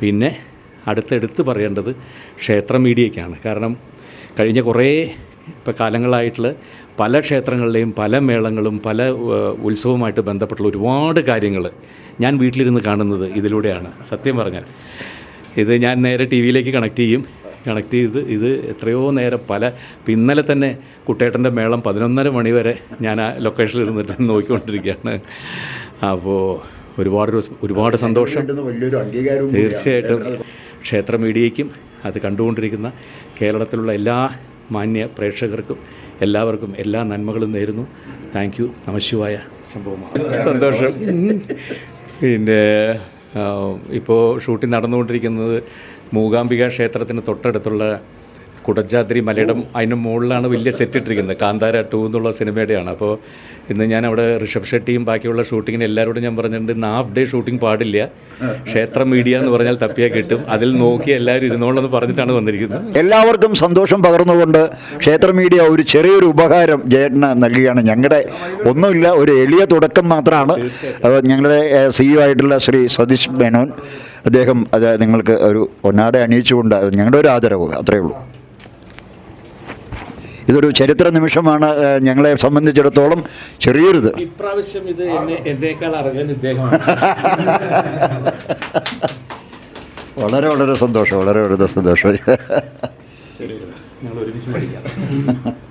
പിന്നെ അടുത്തെടുത്ത് പറയേണ്ടത് ക്ഷേത്ര മീഡിയയ്ക്കാണ്. കാരണം കഴിഞ്ഞ കുറേ ഇപ്പോൾ കാലങ്ങളായിട്ടുള്ള പല ക്ഷേത്രങ്ങളിലെയും പല മേളങ്ങളും പല ഉത്സവവുമായിട്ട് ബന്ധപ്പെട്ടുള്ള ഒരുപാട് കാര്യങ്ങൾ ഞാൻ വീട്ടിലിരുന്ന് കാണുന്നത് ഇതിലൂടെയാണ്. സത്യം പറഞ്ഞാൽ. ഇത് ഞാൻ നേരെ ടി വിയിലേക്ക് കണക്ട് ചെയ്യും. കണക്ട് ചെയ്ത് ഇത് എത്രയോ നേരം പല ഇപ്പം ഇന്നലെ തന്നെ കുട്ടേട്ടന്റെ മേളം പതിനൊന്നര മണി വരെ ഞാൻ ആ ലൊക്കേഷനിൽ ഇരുന്നിട്ട് നോക്കിക്കൊണ്ടിരിക്കുകയാണ്. അപ്പോൾ ഒരുപാട് ഒരുപാട് സന്തോഷം. തീർച്ചയായിട്ടും ക്ഷേത്ര മീഡിയയ്ക്കും അത് കണ്ടുകൊണ്ടിരിക്കുന്ന കേരളത്തിലുള്ള എല്ലാ മാന്യ പ്രേക്ഷകർക്കും എല്ലാവർക്കും എല്ലാ നന്മകളും നേരുന്നു. താങ്ക് യു നമശിവായ സംഭവമാണ്. സന്തോഷം. പിന്നെ ഇപ്പോൾ ഷൂട്ടിംഗ് നടന്നുകൊണ്ടിരിക്കുന്നത് മൂകാംബിക ക്ഷേത്രത്തിന് തൊട്ടടുത്തുള്ള കുടജാദ്രി മലയിടം അതിന് മുകളിലാണ് വലിയ സെറ്റ് ഇട്ടിരിക്കുന്നത്. കാന്താര ടു എന്നുള്ള സിനിമയുടെയാണ്. അപ്പോൾ ഇന്ന് ഞാൻ അവിടെ ഋഷഭ് ഷെട്ടിയും ബാക്കിയുള്ള ഷൂട്ടിങ്ങിന് എല്ലാവരോടും ഞാൻ പറഞ്ഞിട്ടുണ്ട് ഇന്ന് ഹാഫ് ഡേ ഷൂട്ടിംഗ് പാടില്ല. ക്ഷേത്ര മീഡിയ എന്ന് പറഞ്ഞാൽ തപ്പിയാൽ കിട്ടും. അതിൽ നോക്കി എല്ലാവരും ഇരുന്നോളെന്ന് പറഞ്ഞിട്ടാണ് വന്നിരിക്കുന്നത്. എല്ലാവർക്കും സന്തോഷം പകർന്നുകൊണ്ട് ക്ഷേത്ര മീഡിയ ഒരു ചെറിയൊരു ഉപകാരം ജയേട്ടന് നൽകുകയാണ്. ഞങ്ങളുടെ ഒന്നുമില്ല ഒരു എളിയ തുടക്കം മാത്രമാണ്. ഞങ്ങളുടെ സിഇഒ ആയിട്ടുള്ള ശ്രീ സതീഷ് മേനോൻ അദ്ദേഹം അത് നിങ്ങൾക്ക് ഒരു ഒന്നാടെ അണിയിച്ചുകൊണ്ട് ഞങ്ങളുടെ ഒരു ആദരവ് അത്രയേ ഉള്ളൂ. ഇതൊരു ചരിത്ര നിമിഷമാണ് ഞങ്ങളെ സംബന്ധിച്ചിടത്തോളം ചെറിയൊരിത്. ഇപ്രാവശ്യം ഇത് എന്നേക്കാൾ അറിയാൻ വളരെ വളരെ സന്തോഷം വളരെ വളരെ സന്തോഷം. ഞങ്ങൾ ഒരുമിച്ച് പഠിക്കാം.